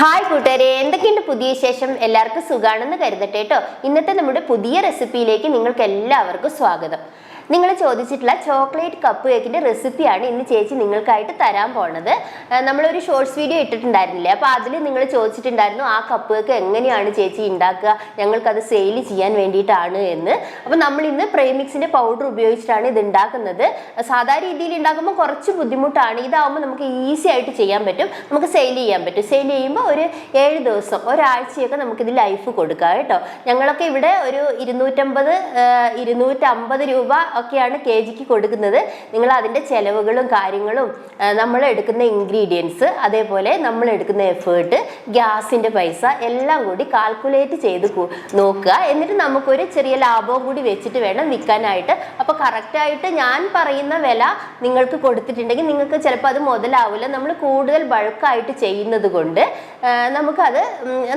Hi കൂട്ടുകാരെ. എന്തൊക്കെയുണ്ട് പുതിയ ശേഷം എല്ലാവർക്കും സുഖാണെന്ന് കരുതട്ടെ കേട്ടോ. ഇന്നത്തെ നമ്മുടെ പുതിയ റെസിപ്പിയിലേക്ക് നിങ്ങൾക്ക് എല്ലാവർക്കും സ്വാഗതം. നിങ്ങൾ ചോദിച്ചിട്ടുള്ള ചോക്ലേറ്റ് കപ്പ് കേക്കിന്റെ റെസിപ്പിയാണ് ഇന്ന് ചേച്ചി നിങ്ങൾക്കായിട്ട് തരാൻ പോണത്. നമ്മളൊരു ഷോർട്സ് വീഡിയോ ഇട്ടിട്ടുണ്ടായിരുന്നില്ലേ? അപ്പോൾ അതിൽ നിങ്ങൾ ചോദിച്ചിട്ടുണ്ടായിരുന്നു ആ കപ്പ് കേക്ക് എങ്ങനെയാണ് ചേച്ചി ഉണ്ടാക്കുക ഞങ്ങൾക്കത് സെയിൽ ചെയ്യാൻ വേണ്ടിയിട്ടാണ് എന്ന്. അപ്പോൾ നമ്മൾ ഇന്ന് പ്രേമിക്സിന്റെ പൗഡർ ഉപയോഗിച്ചിട്ടാണ് ഇത് ഉണ്ടാക്കുന്നത് സാധാരണ രീതിയിൽ ഉണ്ടാക്കുമ്പോൾ കുറച്ച് ബുദ്ധിമുട്ടാണ്. ഇതാവുമ്പോൾ നമുക്ക് ഈസി ആയിട്ട് ചെയ്യാൻ പറ്റും. നമുക്ക് സെയിൽ ചെയ്യാൻ പറ്റും. സെയിൽ ചെയ്യുമ്പോൾ ഒരു ഏഴ് ദിവസം ഒരാഴ്ചയൊക്കെ നമുക്കിത് ലൈഫ് കൊടുക്കാം കേട്ടോ. ഞങ്ങളൊക്കെ ഇവിടെ ഒരു ഇരുന്നൂറ്റമ്പത് ഇരുന്നൂറ്റമ്പത് രൂപ ഒക്കെയാണ് കെ ജിക്ക് കൊടുക്കുന്നത്. നിങ്ങൾ അതിന്റെ ചിലവുകളും കാര്യങ്ങളും നമ്മൾ എടുക്കുന്ന ഇൻഗ്രീഡിയൻസ് അതേപോലെ നമ്മൾ എടുക്കുന്ന എഫേർട്ട് ഗ്യാസിന്റെ പൈസ എല്ലാം കൂടി കാൽക്കുലേറ്റ് ചെയ്ത് നോക്കുക. എന്നിട്ട് നമുക്കൊരു ചെറിയ ലാഭവും കൂടി വെച്ചിട്ട് വേണം വിൽക്കാനായിട്ട്. അപ്പോൾ കറക്റ്റായിട്ട് ഞാൻ പറയുന്ന വില നിങ്ങൾക്ക് കൊടുത്തിട്ടുണ്ടെങ്കിൽ നിങ്ങൾക്ക് ചിലപ്പോൾ അത് മുതലാവില്ല. നമ്മൾ കൂടുതൽ ബൾക്കായിട്ട് ചെയ്യുന്നത് കൊണ്ട് നമുക്കത്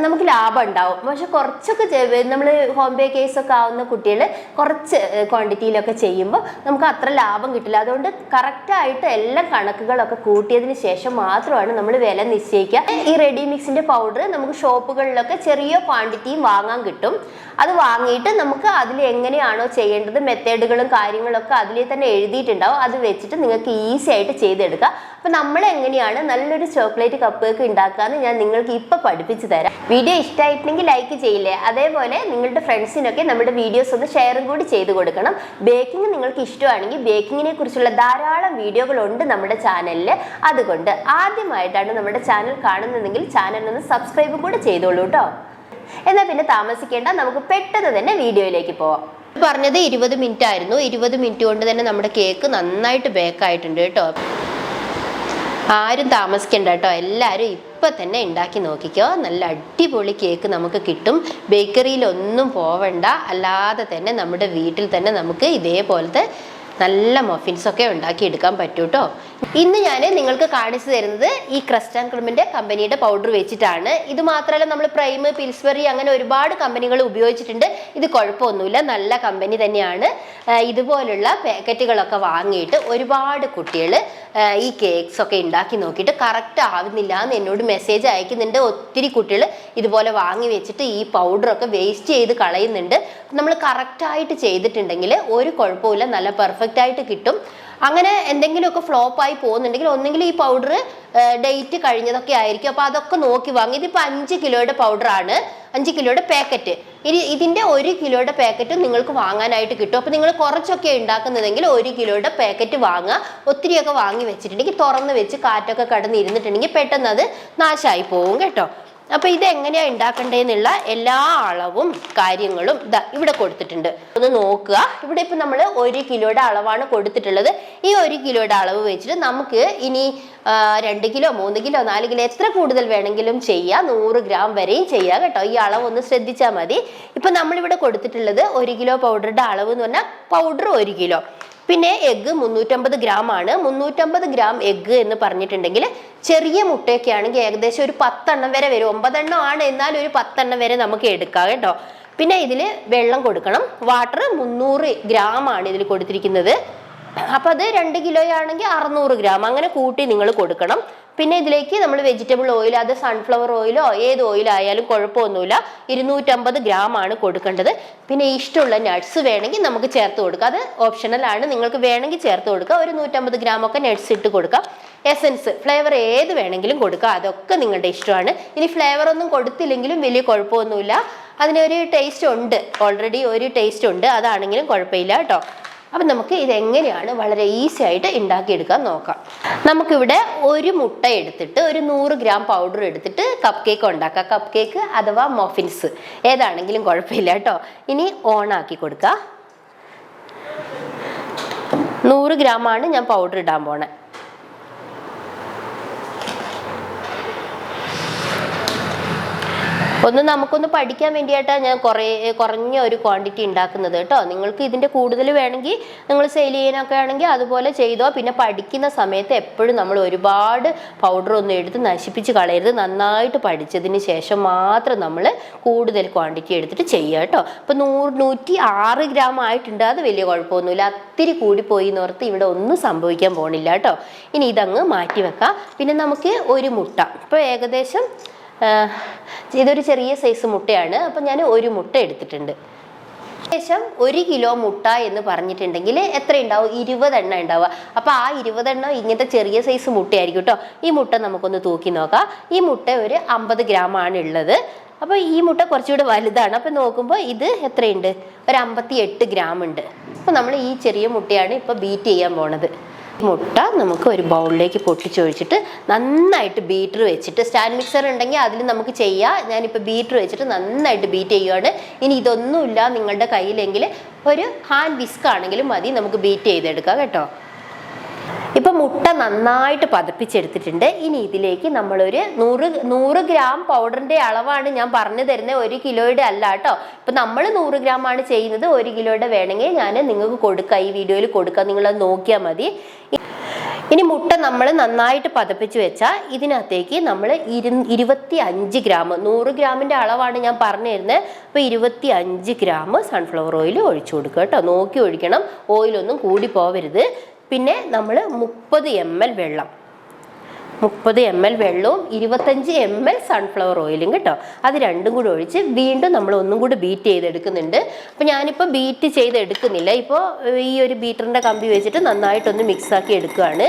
നമുക്ക് ലാഭം ഉണ്ടാവും. പക്ഷെ കുറച്ചൊക്കെ നമ്മൾ ഹോം ബേ കേസൊക്കെ ആവുന്ന കുട്ടികൾ കുറച്ച് ക്വാണ്ടിറ്റിയിലൊക്കെ ചെയ്യുമ്പോൾ നമുക്ക് അത്ര ലാഭം കിട്ടില്ല. അതുകൊണ്ട് കറക്റ്റായിട്ട് എല്ലാം കണക്കുകളൊക്കെ കൂട്ടിയതിന് ശേഷം മാത്രമാണ് നമ്മൾ വില നിശ്ചയിക്കുക. ഈ റെഡി മിക്സിന്റെ പൗഡർ നമുക്ക് ഷോപ്പുകളിലൊക്കെ ചെറിയ ക്വാണ്ടിറ്റിയും വാങ്ങാൻ കിട്ടും. അത് വാങ്ങിയിട്ട് നമുക്ക് അതിൽ എങ്ങനെയാണോ ചെയ്യേണ്ടത് മെത്തേഡുകളും കാര്യങ്ങളൊക്കെ അതിൽ തന്നെ എഴുതിയിട്ടുണ്ടാവും. അത് വെച്ചിട്ട് നിങ്ങൾക്ക് ഈസി ആയിട്ട് ചെയ്തെടുക്കുക അപ്പം നമ്മൾ എങ്ങനെയാണ് നല്ലൊരു ചോക്ലേറ്റ് കപ്പ് കേക്ക് ഉണ്ടാക്കാമെന്ന് ഞാൻ നിങ്ങൾക്ക് ഇപ്പോൾ പഠിപ്പിച്ചു തരാം. വീഡിയോ ഇഷ്ടമായിട്ടുണ്ടെങ്കിൽ ലൈക്ക് ചെയ്യില്ലേ? അതേപോലെ നിങ്ങളുടെ ഫ്രണ്ട്സിനൊക്കെ നമ്മുടെ വീഡിയോസ് ഒന്ന് ഷെയറും കൂടി ചെയ്ത് കൊടുക്കണം. ബേക്കിംഗ് നിങ്ങൾക്ക് ഇഷ്ടമാണെങ്കിൽ ബേക്കിങ്ങിനെ കുറിച്ചുള്ള ധാരാളം വീഡിയോകളുണ്ട് നമ്മുടെ ചാനലിൽ അതുകൊണ്ട് ആദ്യമായിട്ടാണ് നമ്മുടെ ചാനൽ കാണുന്നതെങ്കിൽ ചാനൽ ഒന്ന് സബ്സ്ക്രൈബ് കൂടെ ചെയ്തോളൂ കേട്ടോ. എന്നാൽ പിന്നെ താമസിക്കേണ്ട നമുക്ക് പെട്ടെന്ന് തന്നെ വീഡിയോയിലേക്ക് പോവാം. പറഞ്ഞത് ഇരുപത് മിനിറ്റ് ആയിരുന്നു ഇരുപത് മിനിറ്റ് കൊണ്ട് തന്നെ നമ്മുടെ കേക്ക് നന്നായിട്ട് ബേക്കായിട്ടുണ്ട് കേട്ടോ. ആരും താമസിക്കണ്ട കേട്ടോ. എല്ലാവരും ഇപ്പം തന്നെ ഉണ്ടാക്കി നോക്കിക്കോ. നല്ല അടിപൊളി കേക്ക് നമുക്ക് കിട്ടും. ബേക്കറിയിലൊന്നും പോവണ്ട. അല്ലാതെ തന്നെ നമ്മുടെ വീട്ടിൽ തന്നെ നമുക്ക് ഇതേപോലത്തെ നല്ല മഫിൻസ് ഒക്കെ ഉണ്ടാക്കി എടുക്കാൻ പറ്റും കേട്ടോ ഇന്ന് ഞാൻ നിങ്ങൾക്ക് കാണിച്ചു തരുന്നത് ഈ ക്രസ്റ്റ് ആൻഡ് ക്രിമിന്റെ കമ്പനിയുടെ പൗഡർ വെച്ചിട്ടാണ്. ഇത് മാത്രമല്ല നമ്മൾ പ്രൈം പിൽസ്ബറി അങ്ങനെ ഒരുപാട് കമ്പനികൾ ഉപയോഗിച്ചിട്ടുണ്ട്. ഇത് കുഴപ്പമൊന്നുമില്ല നല്ല കമ്പനി തന്നെയാണ്. ഇതുപോലുള്ള പാക്കറ്റുകളൊക്കെ വാങ്ങിയിട്ട് ഒരുപാട് കുട്ടികൾ ഈ കേക്ക്സ് ഒക്കെ ഉണ്ടാക്കി നോക്കിയിട്ട് കറക്റ്റ് ആവുന്നില്ല എന്ന് എന്നോട് മെസ്സേജ് അയക്കുന്നുണ്ട്. ഒത്തിരി കുട്ടികൾ ഇതുപോലെ വാങ്ങി വെച്ചിട്ട് ഈ പൗഡറൊക്കെ വേസ്റ്റ് ചെയ്ത് കളയുന്നുണ്ട്. നമ്മൾ കറക്റ്റായിട്ട് ചെയ്തിട്ടുണ്ടെങ്കിൽ ഒരു കുഴപ്പമില്ല നല്ല പെർഫെക്റ്റ് ആയിട്ട് കിട്ടും. അങ്ങനെ എന്തെങ്കിലുമൊക്കെ ഫ്ലോപ്പ് ആയി പോകുന്നുണ്ടെങ്കിൽ ഒന്നെങ്കിൽ ഈ പൗഡർ ഡേറ്റ് കഴിഞ്ഞതൊക്കെ ആയിരിക്കും. അപ്പോൾ അതൊക്കെ നോക്കി വാങ്ങി. ഇതിപ്പോ അഞ്ച് കിലോയുടെ പൗഡറാണ് അഞ്ച് കിലോയുടെ പാക്കറ്റ് ഇനി ഇതിന്റെ ഒരു കിലോയുടെ പാക്കറ്റ് നിങ്ങൾക്ക് വാങ്ങാനായിട്ട് കിട്ടും. അപ്പോൾ നിങ്ങൾ കുറച്ചൊക്കെ ഉണ്ടാക്കുന്നതെങ്കിൽ ഒരു കിലോയുടെ പാക്കറ്റ് വാങ്ങുക. ഒത്തിരിയൊക്കെ വാങ്ങി വെച്ചിട്ടുണ്ടെങ്കിൽ തുറന്ന് വെച്ച് കാറ്റൊക്കെ കടന്ന് ഇരുന്നിട്ടുണ്ടെങ്കിൽ പെട്ടെന്ന് അത് നാശമായി പോകും കേട്ടോ. അപ്പൊ ഇത് എങ്ങനെയാ ഉണ്ടാക്കണ്ടേന്നുള്ള എല്ലാ അളവും കാര്യങ്ങളും ഇതാ ഇവിടെ കൊടുത്തിട്ടുണ്ട്. ഒന്ന് നോക്കുക. ഇവിടെ ഇപ്പൊ നമ്മൾ ഒരു കിലോയുടെ അളവാണ് കൊടുത്തിട്ടുള്ളത്. ഈ ഒരു കിലോയുടെ അളവ് വെച്ചിട്ട് നമുക്ക് ഇനി രണ്ട് കിലോ മൂന്ന് കിലോ നാല് കിലോ എത്ര കൂടുതൽ വേണമെങ്കിലും ചെയ്യാം. നൂറ് ഗ്രാം വരെയും ചെയ്യാം കേട്ടോ. ഈ അളവ് ഒന്ന് ശ്രദ്ധിച്ചാൽ മതി. ഇപ്പൊ നമ്മളിവിടെ കൊടുത്തിട്ടുള്ളത് ഒരു കിലോ പൗഡറുടെ അളവ് എന്ന് പറഞ്ഞാൽ പൗഡർ ഒരു കിലോ. പിന്നെ എഗ്ഗ് മുന്നൂറ്റമ്പത് ഗ്രാം ആണ്. മുന്നൂറ്റമ്പത് ഗ്രാം എഗ്ഗ് എന്ന് പറഞ്ഞിട്ടുണ്ടെങ്കിൽ ചെറിയ മുട്ടയൊക്കെ ആണെങ്കിൽ ഏകദേശം ഒരു പത്തെണ്ണം വരെ വരും. ഒമ്പതെണ്ണം ആണ് എന്നാൽ ഒരു പത്തെണ്ണം വരെ നമുക്ക് എടുക്കാം കേട്ടോ. പിന്നെ ഇതിൽ വെള്ളം കൊടുക്കണം. വാട്ടർ മുന്നൂറ് ഗ്രാം ആണ് ഇതിൽ കൊടുത്തിരിക്കുന്നത്. അപ്പം അത് രണ്ട് കിലോ ആണെങ്കിൽ അറുന്നൂറ് ഗ്രാം. അങ്ങനെ കൂട്ടി നിങ്ങൾ കൊടുക്കണം. പിന്നെ ഇതിലേക്ക് നമ്മൾ വെജിറ്റബിൾ ഓയിൽ അത് സൺഫ്ലവർ ഓയിലോ ഏത് ഓയിലായാലും കുഴപ്പമൊന്നുമില്ല. ഇരുന്നൂറ്റമ്പത് ഗ്രാം ആണ് കൊടുക്കേണ്ടത്. പിന്നെ ഇഷ്ടമുള്ള നട്ട്സ് വേണമെങ്കിൽ നമുക്ക് ചേർത്ത് കൊടുക്കാം. അത് ഓപ്ഷണൽ ആണ്. നിങ്ങൾക്ക് വേണമെങ്കിൽ ചേർത്ത് കൊടുക്കുക ഒരു നൂറ്റമ്പത് ഗ്രാം ഒക്കെ നട്ട്സ് ഇട്ട് കൊടുക്കാം. എസൻസ് ഫ്ലേവർ ഏത് വേണമെങ്കിലും കൊടുക്കുക അതൊക്കെ നിങ്ങളുടെ ഇഷ്ടമാണ്. ഇനി ഫ്ലേവർ ഒന്നും കൊടുത്തില്ലെങ്കിലും വലിയ കുഴപ്പമൊന്നുമില്ല. അതിനൊരു ടേസ്റ്റ് ഉണ്ട്. ഓൾറെഡി ഒരു ടേസ്റ്റ് ഉണ്ട്. അതാണെങ്കിലും കുഴപ്പമില്ല കേട്ടോ. അപ്പം നമുക്ക് ഇതെങ്ങനെയാണ് വളരെ ഈസി ആയിട്ട് ഉണ്ടാക്കിയെടുക്കാൻ നോക്കാം. നമുക്കിവിടെ ഒരു മുട്ട എടുത്തിട്ട് ഒരു നൂറ് ഗ്രാം പൗഡർ എടുത്തിട്ട് കപ്പ് കേക്ക് ഉണ്ടാക്കാം. കപ്പ് കേക്ക് അഥവാ മൊഫിൻസ് ഏതാണെങ്കിലും കുഴപ്പമില്ല കേട്ടോ. ഇനി ഓൺ ആക്കി കൊടുക്കുക നൂറ് ഗ്രാമാണ് ഞാൻ പൗഡർ ഇടാൻ പോണേ. ഒന്ന് നമുക്കൊന്ന് പഠിക്കാൻ വേണ്ടിയിട്ടാണ് ഞാൻ കുറേ കുറഞ്ഞ ഒരു ക്വാണ്ടിറ്റി ഉണ്ടാക്കുന്നത് കേട്ടോ. നിങ്ങൾക്ക് ഇതിന്റെ കൂടുതൽ വേണമെങ്കിൽ നിങ്ങൾ സെയിൽ ചെയ്യാനൊക്കെ ആണെങ്കിൽ അതുപോലെ ചെയ്തോ. പിന്നെ പഠിക്കുന്ന സമയത്ത് എപ്പോഴും നമ്മൾ ഒരുപാട് പൗഡർ ഒന്നും എടുത്ത് നശിപ്പിച്ച് കളയരുത്. നന്നായിട്ട് പഠിച്ചതിന് ശേഷം മാത്രം നമ്മൾ കൂടുതൽ ക്വാണ്ടിറ്റി എടുത്തിട്ട് ചെയ്യുക കേട്ടോ. അപ്പോൾ നൂറ് നൂറ്റി ആറ് ഗ്രാം ആയിട്ടുണ്ട്. അത് വലിയ കുഴപ്പമൊന്നുമില്ല. ഒത്തിരി കൂടിപ്പോയി എന്ന് ഓർത്ത് ഇവിടെ ഒന്നും സംഭവിക്കാൻ പോണില്ല കേട്ടോ. ഇനി ഇതങ്ങ് മാറ്റി വെക്കാം പിന്നെ നമുക്ക് ഒരു മുട്ട. ഇപ്പോൾ ഏകദേശം ഇതൊരു ചെറിയ സൈസ് മുട്ടയാണ്. അപ്പം ഞാൻ ഒരു മുട്ട എടുത്തിട്ടുണ്ട്. ഏകദേശം ഒരു കിലോ മുട്ട എന്ന് പറഞ്ഞിട്ടുണ്ടെങ്കിൽ എത്ര ഉണ്ടാവും? ഇരുപതെണ്ണം ഉണ്ടാവുക. അപ്പോൾ ആ ഇരുപതെണ്ണം ഇങ്ങനത്തെ ചെറിയ സൈസ് മുട്ടയായിരിക്കും കേട്ടോ. ഈ മുട്ട നമുക്കൊന്ന് തൂക്കി നോക്കാം. ഈ മുട്ട ഒരു അമ്പത് ഗ്രാം ആണ് ഉള്ളത്. അപ്പോൾ ഈ മുട്ട കുറച്ചുകൂടെ വലുതാണ്. അപ്പോൾ നോക്കുമ്പോൾ ഇത് എത്രയുണ്ട്? ഒരു അമ്പത്തി എട്ട് ഗ്രാം ഉണ്ട്. അപ്പോൾ നമ്മൾ ഈ ചെറിയ മുട്ടയാണ് ഇപ്പോൾ ബീറ്റ് ചെയ്യാൻ പോണത്. മുട്ട നമുക്ക് ഒരു ബൗളിലേക്ക് പൊട്ടിച്ചൊഴിച്ചിട്ട് നന്നായിട്ട് ബീറ്റർ വെച്ചിട്ട് സ്റ്റാൻഡ് മിക്സർ ഉണ്ടെങ്കിൽ അതിൽ നമുക്ക് ചെയ്യാം. ഞാനിപ്പോൾ ബീറ്റർ വെച്ചിട്ട് നന്നായിട്ട് ബീറ്റ് ചെയ്യുകയാണ് ഇനി ഇതൊന്നുമില്ല നിങ്ങളുടെ കയ്യിലെങ്കിൽ ഒരു ഹാൻഡ് വിസ്ക് ആണെങ്കിലും മതി നമുക്ക് ബീറ്റ് ചെയ്തെടുക്കാം കേട്ടോ. ഇപ്പൊ മുട്ട നന്നായിട്ട് പതപ്പിച്ചെടുത്തിട്ടുണ്ട്. ഇനി ഇതിലേക്ക് നമ്മളൊരു നൂറ് നൂറ് ഗ്രാം പൗഡറിന്റെ അളവാണ് ഞാൻ പറഞ്ഞു തരുന്നത്. ഒരു കിലോയുടെ അല്ല കേട്ടോ. ഇപ്പൊ നമ്മൾ നൂറ് ഗ്രാം ആണ് ചെയ്യുന്നത്. ഒരു കിലോയുടെ വേണമെങ്കിൽ ഞാൻ നിങ്ങൾക്ക് കൊടുക്കാം. ഈ വീഡിയോയിൽ കൊടുക്കാം. നിങ്ങളത് നോക്കിയാൽ മതി. ഇനി മുട്ട നമ്മൾ നന്നായിട്ട് പതപ്പിച്ച് വെച്ചാൽ ഇതിനകത്തേക്ക് നമ്മൾ ഇരു ഇരുപത്തി അഞ്ച് ഗ്രാം നൂറ് ഗ്രാമിന്റെ അളവാണ് ഞാൻ പറഞ്ഞു തരുന്നത്. അപ്പോൾ ഇരുപത്തി അഞ്ച് ഗ്രാം സൺഫ്ലവർ ഓയിൽ ഒഴിച്ചു കൊടുക്കുക കേട്ടോ. നോക്കി ഒഴിക്കണം. ഓയിലൊന്നും കൂടി പോവരുത്. പിന്നെ നമ്മൾ മുപ്പത് എം എൽ വെള്ളം. മുപ്പത് എം എൽ വെള്ളവും ഇരുപത്തഞ്ച് എം എൽ സൺഫ്ലവർ ഓയിലും കേട്ടോ. അത് രണ്ടും കൂടി ഒഴിച്ച് വീണ്ടും നമ്മൾ ഒന്നും കൂടി ബീറ്റ് ചെയ്തെടുക്കുന്നുണ്ട്. അപ്പോൾ ഞാനിപ്പോൾ ബീറ്റ് ചെയ്തെടുക്കുന്നില്ല. ഇപ്പോൾ ഈ ഒരു ബീറ്ററിന്റെ കമ്പി വെച്ചിട്ട് നന്നായിട്ടൊന്ന് മിക്സാക്കി എടുക്കുകയാണ്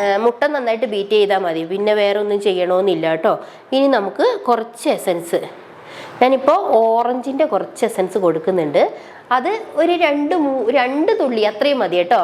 ആ, മുട്ട നന്നായിട്ട് ബീറ്റ് ചെയ്താൽ മതി. പിന്നെ വേറെ ഒന്നും ചെയ്യണമെന്നില്ല കേട്ടോ. ഇനി നമുക്ക് കുറച്ച് എസൻസ് ഞാനിപ്പോൾ ഓറഞ്ചിന്റെ കുറച്ച് എസൻസ് കൊടുക്കുന്നുണ്ട്. അത് ഒരു രണ്ട് രണ്ട് തുള്ളി അത്രയും മതി കേട്ടോ.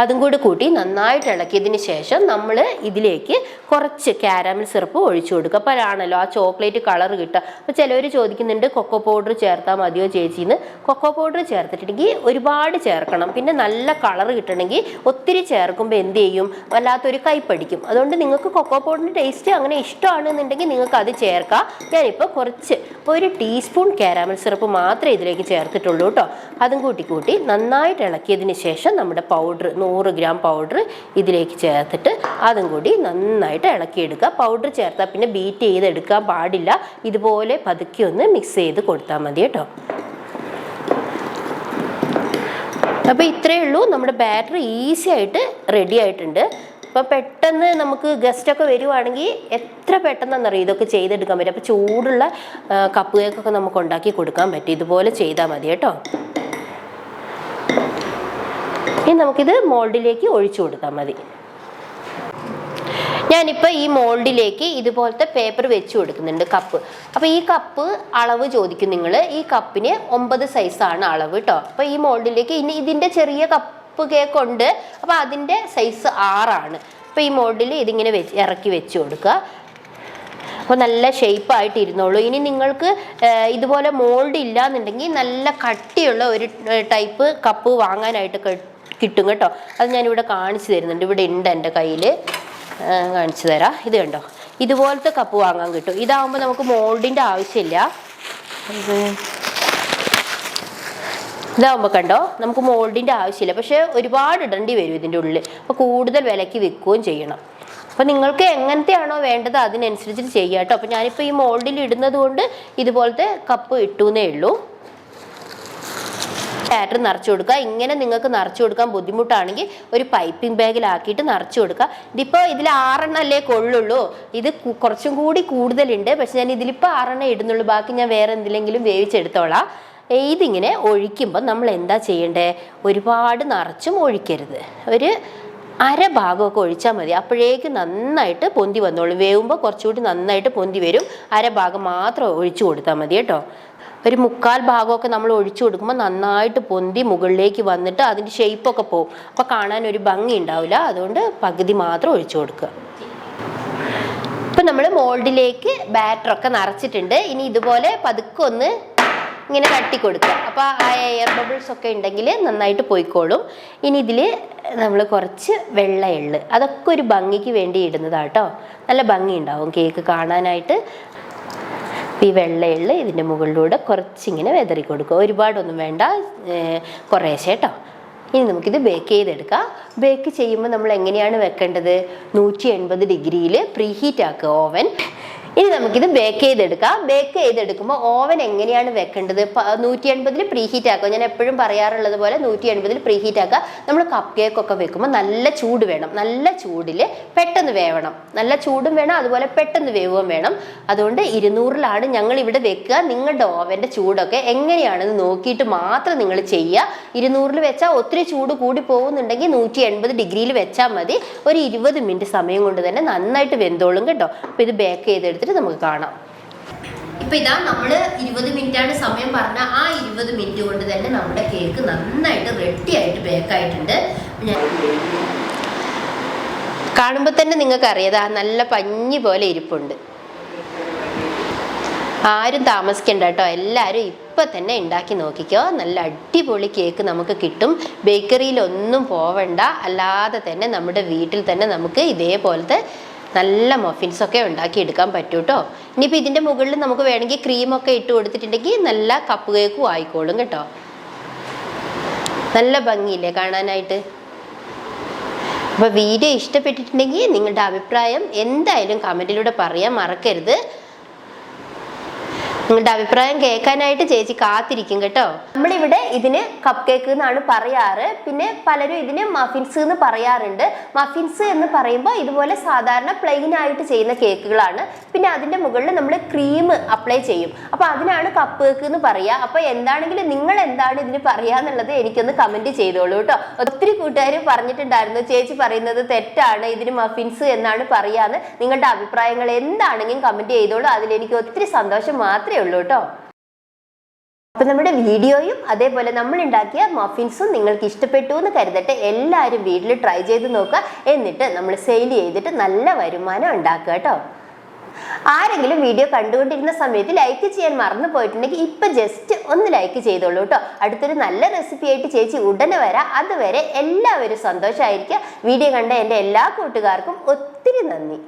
അതും കൂടി കൂട്ടി നന്നായിട്ട് ഇളക്കിയതിന് ശേഷം നമ്മൾ ഇതിലേക്ക് കുറച്ച് കാരമൽ സിറപ്പ് ഒഴിച്ചു കൊടുക്കുക. അപ്പോൾ ആണല്ലോ ആ ചോക്ലേറ്റ് കളർ കിട്ടുക. അപ്പോൾ ചിലവർ ചോദിക്കുന്നുണ്ട് കൊക്കോ പൗഡർ ചേർത്താൽ മതിയോ ചേച്ചിന്ന്? കൊക്കോ പൗഡർ ചേർത്തിട്ടുണ്ടെങ്കിൽ ഒരുപാട് ചേർക്കണം. പിന്നെ നല്ല കളർ കിട്ടണമെങ്കിൽ ഒത്തിരി ചേർക്കുമ്പോൾ എന്ത് ചെയ്യും? വല്ലാത്തൊരു കൈപ്പടിക്കും. അതുകൊണ്ട് നിങ്ങൾക്ക് കൊക്കോ പൗഡറിന്റെ ടേസ്റ്റ് അങ്ങനെ ഇഷ്ടമാണെന്നുണ്ടെങ്കിൽ നിങ്ങൾക്ക് അത് ചേർക്കാം. ഞാനിപ്പോൾ കുറച്ച് ഒരു ടീസ്പൂൺ കാരാമൽ സിറപ്പ് മാത്രമേ ഇതിലേക്ക് ചേർത്തിട്ടുള്ളൂ കേട്ടോ. അതും കൂട്ടി കൂട്ടി നന്നായിട്ട് ഇളക്കിയതിന് ശേഷം നമ്മുടെ പൗഡർ നൂറ് ഗ്രാം പൗഡർ ഇതിലേക്ക് ചേർത്തിട്ട് അതും കൂടി നന്നായിട്ട് ഇളക്കിയെടുക്കുക. പൗഡർ ചേർത്താൽ പിന്നെ ബീറ്റ് ചെയ്തെടുക്കാൻ പാടില്ല. ഇതുപോലെ പതുക്കി ഒന്ന് മിക്സ് ചെയ്ത് കൊടുത്താൽ മതി കേട്ടോ. അപ്പോൾ ഇത്രയേ ഉള്ളൂ. നമ്മുടെ ബാറ്റർ ഈസി ആയിട്ട് റെഡി ആയിട്ടുണ്ട്. അപ്പോൾ പെട്ടെന്ന് നമുക്ക് ഗസ്റ്റൊക്കെ വരുവാണെങ്കിൽ എത്ര പെട്ടെന്നാണെന്നറിയോ ഇതൊക്കെ ചെയ്തെടുക്കാൻ പറ്റും? അപ്പോൾ ചൂടുള്ള കപ്പ് കേക്കൊക്കെ നമുക്ക് ഉണ്ടാക്കി കൊടുക്കാൻ പറ്റും. ഇതുപോലെ ചെയ്താൽ മതി കേട്ടോ. ഇനി നമുക്കിത് മോൾഡിലേക്ക് ഒഴിച്ചു കൊടുത്താൽ മതി. ഞാനിപ്പോൾ ഈ മോൾഡിലേക്ക് ഇതുപോലത്തെ പേപ്പർ വെച്ച് കൊടുക്കുന്നുണ്ട് കപ്പ്. അപ്പോൾ ഈ കപ്പ് അളവ് ചോദിക്കും നിങ്ങൾ ഈ കപ്പിന് ഒമ്പത് സൈസാണ് അളവ് കേട്ടോ അപ്പോൾ ഈ മോൾഡിലേക്ക് ഇനി ഇതിന്റെ ചെറിയ കപ്പ് കേക്ക് ഉണ്ട്. അപ്പോൾ അതിന്റെ സൈസ് ആറാണ് അപ്പോൾ ഈ മോൾഡിൽ ഇതിങ്ങനെ വെച്ച് ഇറക്കി വെച്ച് കൊടുക്കുക. അപ്പോൾ നല്ല ഷേപ്പായിട്ട് ഇരുന്നോളൂ. ഇനി നിങ്ങൾക്ക് ഇതുപോലെ മോൾഡ് ഇല്ല എന്നുണ്ടെങ്കിൽ നല്ല കട്ടിയുള്ള ഒരു ടൈപ്പ് കപ്പ് വാങ്ങാനായിട്ട് കിട്ടും കേട്ടോ. അത് ഞാനിവിടെ കാണിച്ചു തരുന്നുണ്ട്. ഇവിടെ ഉണ്ട് എന്റെ കയ്യിൽ. കാണിച്ചു തരാം. ഇത് കണ്ടോ? ഇതുപോലത്തെ കപ്പ് വാങ്ങാൻ കിട്ടും. ഇതാവുമ്പോൾ നമുക്ക് മോൾഡിന്റെ ആവശ്യമില്ല. ഇത് ഇതാവുമ്പോൾ കണ്ടോ? നമുക്ക് മോൾഡിന്റെ ആവശ്യമില്ല. പക്ഷേ ഒരുപാട് ഇടേണ്ടി വരും ഇതിന്റെ ഉള്ളിൽ. അപ്പോൾ കൂടുതൽ വിലയ്ക്ക് വിൽക്കുകയും ചെയ്യണം. അപ്പോൾ നിങ്ങൾക്ക് എങ്ങനത്തെയാണോ വേണ്ടത് അതിനനുസരിച്ചിട്ട് ചെയ്യാം കേട്ടോ. അപ്പോൾ ഞാനിപ്പോൾ ഈ മോൾഡിൽ ഇടുന്നത് കൊണ്ട് ഇതുപോലത്തെ കപ്പ് ഇട്ടുന്നേ ഉള്ളൂ. ബാറ്റർ നിറച്ചു കൊടുക്കുക. ഇങ്ങനെ നിങ്ങൾക്ക് നിറച്ചു കൊടുക്കാൻ ബുദ്ധിമുട്ടാണെങ്കിൽ ഒരു പൈപ്പിംഗ് ബാഗിലാക്കിയിട്ട് നിറച്ചു കൊടുക്കുക. ഇതിപ്പോൾ ഇതിൽ ആറെണ്ണം അല്ലേ കൊള്ളുള്ളൂ. ഇത് കുറച്ചും കൂടി കൂടുതലുണ്ട്. പക്ഷെ ഞാൻ ഇതിലിപ്പോൾ ആറെണ്ണം ഇടുന്നുള്ളൂ. ബാക്കി ഞാൻ വേറെ എന്തിലെങ്കിലും വേവിച്ചെടുത്തോളാം. ഇതിങ്ങനെ ഒഴിക്കുമ്പോൾ നമ്മൾ എന്താ ചെയ്യേണ്ടത് ഒരുപാട് നിറച്ചും ഒഴിക്കരുത്. ഒരു അര ഭാഗമൊക്കെ ഒഴിച്ചാൽ മതി. അപ്പോഴേക്ക് നന്നായിട്ട് പൊന്തി വന്നോളും. വേവുമ്പോൾ കുറച്ചുകൂടി നന്നായിട്ട് പൊന്തി വരും. അര ഭാഗം മാത്രം ഒഴിച്ചു കൊടുത്താൽ മതി കേട്ടോ. ഒരു മുക്കാൽ ഭാഗമൊക്കെ നമ്മൾ ഒഴിച്ചു കൊടുക്കുമ്പോൾ നന്നായിട്ട് പൊന്തി മുകളിലേക്ക് വന്നിട്ട് അതിന്റെ ഷേപ്പൊക്കെ പോകും അപ്പോൾ കാണാൻ ഒരു ഭംഗി ഉണ്ടാവില്ല. അതുകൊണ്ട് പകുതി മാത്രം ഒഴിച്ചു കൊടുക്കുക. ഇപ്പം നമ്മൾ മോൾഡിലേക്ക് ബാറ്ററൊക്കെ നിറച്ചിട്ടുണ്ട്. ഇനി ഇതുപോലെ പതുക്കെ ഒന്ന് ഇങ്ങനെ തട്ടി കൊടുക്കുക അപ്പോൾ ആ എയർ ബബിൾസ് ഒക്കെ ഉണ്ടെങ്കിൽ നന്നായിട്ട് പോയിക്കോളും. ഇനി ഇതിൽ നമ്മൾ കുറച്ച് വെള്ള എള്ള്. അതൊക്കെ ഒരു ഭംഗിക്ക് വേണ്ടി ഇടുന്നതാട്ടോ നല്ല ഭംഗി ഉണ്ടാവും കേക്ക് കാണാനായിട്ട്. ഈ വെള്ള എള്ള് ഇതിന്റെ മുകളിലൂടെ കുറച്ചിങ്ങനെ വെതറി കൊടുക്കുക. ഒരുപാടൊന്നും വേണ്ട. കുറേശ്ശെ കേട്ടോ ഇനി നമുക്കിത് ബേക്ക് ചെയ്തെടുക്കാം. ബേക്ക് ചെയ്യുമ്പോൾ നമ്മൾ എങ്ങനെയാണ് വെക്കേണ്ടത്? നൂറ്റി എൺപത് ഡിഗ്രിയിൽ പ്രീഹീറ്റ് ആക്കുക ഓവൻ ഇനി നമുക്കിത് ബേക്ക് ചെയ്തെടുക്കാം. ബേക്ക് ചെയ്തെടുക്കുമ്പോൾ ഓവൻ എങ്ങനെയാണ് വെക്കേണ്ടത്? നൂറ്റി എൺപതിൽ പ്രീ ഹീറ്റ് ആക്കുക. ഞാൻ എപ്പോഴും പറയാറുള്ളത് പോലെ നൂറ്റി എൺപതിൽ പ്രീ ഹീറ്റ് ആക്കുക. നമ്മൾ കപ്പ് കേക്ക് ഒക്കെ വെക്കുമ്പോൾ നല്ല ചൂട് വേണം. നല്ല ചൂടിൽ പെട്ടെന്ന് വേവണം. നല്ല ചൂടും വേണം. അതുപോലെ പെട്ടെന്ന് വേവുകയും വേണം. അതുകൊണ്ട് ഇരുന്നൂറിലാണ് ഞങ്ങൾ ഇവിടെ വെക്കുക. നിങ്ങളുടെ ഓവന്റെ ചൂടൊക്കെ എങ്ങനെയാണെന്ന് നോക്കിയിട്ട് മാത്രം നിങ്ങൾ ചെയ്യുക. ഇരുന്നൂറിൽ വെച്ചാൽ ഒത്തിരി ചൂട് കൂടി പോകുന്നുണ്ടെങ്കിൽ നൂറ്റി എൺപത് ഡിഗ്രിയിൽ വെച്ചാൽ മതി. ഒരു ഇരുപത് മിനിറ്റ് സമയം കൊണ്ട് തന്നെ നന്നായിട്ട് വെന്തോളും കേട്ടോ. അപ്പോൾ ഇത് ബേക്ക് ചെയ്തെടുത്തിട്ട് നമുക്ക് കാണാം. ഇപ്പൊ ഇതാ നമ്മൾ ഇരുപത് മിനിറ്റ് ആണ് സമയം പറഞ്ഞ ആ ഇരുപത് മിനിറ്റ് കൊണ്ട് തന്നെ നമ്മുടെ കേക്ക് നന്നായിട്ട് റെഡി ആയിട്ട് ബേക്ക് ആയിട്ടുണ്ട്. കാണുമ്പോ കാണുമ്പോൾ തന്നെ നിങ്ങൾക്ക് അറിയാതാ നല്ല പഞ്ഞി പോലെ ഇരിപ്പുണ്ട്. ആരും താമസിക്കണ്ട കേട്ടോ. എല്ലാവരും ഇപ്പം തന്നെ ഉണ്ടാക്കി നോക്കിക്കോ. നല്ല അടിപൊളി കേക്ക് നമുക്ക് കിട്ടും. ബേക്കറിയിലൊന്നും പോവണ്ട. അല്ലാതെ തന്നെ നമ്മുടെ വീട്ടിൽ തന്നെ നമുക്ക് ഇതേപോലത്തെ നല്ല മഫിൻസൊക്കെ ഉണ്ടാക്കി എടുക്കാൻ പറ്റും കേട്ടോ ഇനിയിപ്പോൾ ഇതിന്റെ മുകളിൽ നമുക്ക് വേണമെങ്കിൽ ക്രീമൊക്കെ ഇട്ട് കൊടുത്തിട്ടുണ്ടെങ്കിൽ നല്ല കപ്പ് കേക്കും ആയിക്കോളും കേട്ടോ. നല്ല ഭംഗിയില്ലേ കാണാനായിട്ട്? അപ്പോൾ വീഡിയോ ഇഷ്ടപ്പെട്ടിട്ടുണ്ടെങ്കിൽ നിങ്ങളുടെ അഭിപ്രായം എന്തായാലും കമന്റിലൂടെ പറയാൻ മറക്കരുത്. നിങ്ങളുടെ അഭിപ്രായം കേൾക്കാനായിട്ട് ചേച്ചി കാത്തിരിക്കും കേട്ടോ. നമ്മളിവിടെ ഇതിന് കപ്പ് കേക്ക് എന്നാണ് പറയാറ്. പിന്നെ പലരും ഇതിന് മഫിൻസ് എന്ന് പറയാറുണ്ട്. മഫിൻസ് എന്ന് പറയുമ്പോൾ ഇതുപോലെ സാധാരണ പ്ലെയിൻ ആയിട്ട് ചെയ്യുന്ന കേക്കുകളാണ് പിന്നെ അതിന്റെ മുകളിൽ നമ്മൾ ക്രീം അപ്ലൈ ചെയ്യും. അപ്പോൾ അതിനാണ് കപ്പ് കേക്ക് എന്ന് പറയുക അപ്പോൾ എന്താണെങ്കിലും നിങ്ങൾ എന്താണ് ഇതിന് പറയാന്നുള്ളത് എനിക്കൊന്ന് കമന്റ് ചെയ്തോളൂ കേട്ടോ. ഒത്തിരി കൂട്ടുകാർ പറഞ്ഞിട്ടുണ്ടായിരുന്നു ചേച്ചി പറയുന്നത് തെറ്റാണ് ഇതിന് മഫിൻസ് എന്നാണ് പറയാന്ന്. നിങ്ങളുടെ അഭിപ്രായങ്ങൾ എന്താണെങ്കിലും കമന്റ് ചെയ്തോളൂ. അതിൽ എനിക്ക് ഒത്തിരി സന്തോഷം മാത്രമേ ഉള്ളൂ കേട്ടോ അപ്പൊ നമ്മുടെ വീഡിയോയും അതേപോലെ നമ്മൾ ഉണ്ടാക്കിയ മഫിൻസും നിങ്ങൾക്ക് ഇഷ്ടപ്പെട്ടു എന്ന് കരുതട്ടെ. എല്ലാവരും വീട്ടിൽ ട്രൈ ചെയ്ത് നോക്കുക. എന്നിട്ട് നമ്മൾ സെയിൽ ചെയ്തിട്ട് നല്ല വരുമാനം ഉണ്ടാക്കുക കേട്ടോ ആരെങ്കിലും വീഡിയോ കണ്ടുകൊണ്ടിരുന്ന സമയത്ത് ലൈക്ക് ചെയ്യാൻ മറന്നു പോയിട്ടുണ്ടെങ്കിൽ ഇപ്പൊ ജസ്റ്റ് ഒന്ന് ലൈക്ക് ചെയ്തോളൂ കേട്ടോ അടുത്തൊരു നല്ല റെസിപ്പി ആയിട്ട് ചേച്ചി ഉടനെ വരാം. അതുവരെ എല്ലാവരും സന്തോഷമായിരിക്കുക വീഡിയോ കണ്ട എന്റെ എല്ലാ കൂട്ടുകാർക്കും ഒത്തിരി നന്ദി.